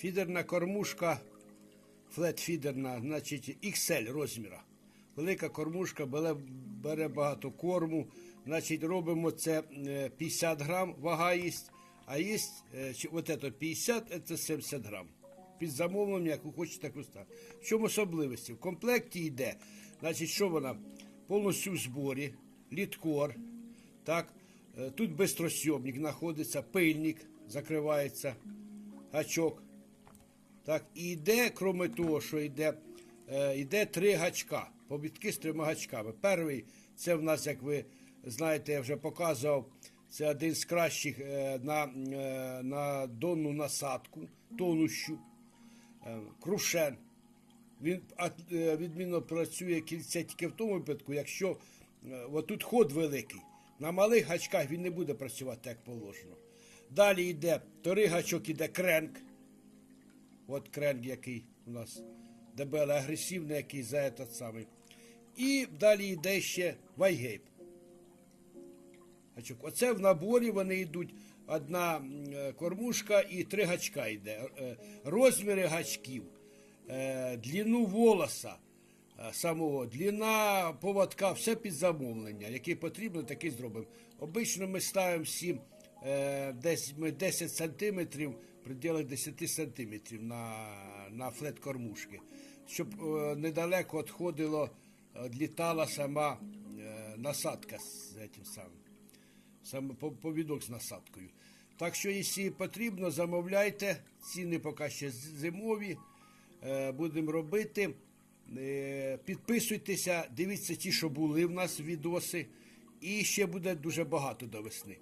Фідерна кормушка, флет-фідерна, значить XL розміра. Велика кормушка бере, багато корму. Значить, робимо це е, 50 грам, вага є, а є е, от це 50, це 70 грам. Під замовлення, як ви хочете, так поставити. В чому особливості? В комплекті йде, значить, що вона? Повністю в зборі, літкор, так, е, тут безтросйомник знаходиться, пильник закривається, гачок. Так, і йде, крім того, що йде, е, йде три гачка, побітки з трьома гачками. Перший це в нас, як ви знаєте, я вже показував, це один з кращих е, на, е, на донну насадку, тонущу, е, крушен. Він е, відмінно працює кільце тільки в тому випадку, якщо е, отут ход великий. На малих гачках він не буде працювати як положено. Далі йде вторий гачок, іде кренк. От кренк, який у нас дебеле агресивний, який за этот самий. І далі йде ще вайгейп. Оце в наборі вони йдуть одна е, кормушка і три гачка йде. Е, Розміри гачків, е, длину волоса е, самого, длина поводка, все під замовлення. Який потрібно, такий зробимо. Обично ми ставимо всім е, десь ми 10 сантиметрів, пределах 10 сантиметрів на, на флет кормушки, щоб е, недалеко відходило, відлітала сама е, насадка з цим самим саме по- повідок з насадкою. Так що, якщо потрібно, замовляйте. Ціни поки ще зимові. Е, Будемо робити. Е, Підписуйтеся, дивіться ті, що були в нас відоси. І ще буде дуже багато до весни.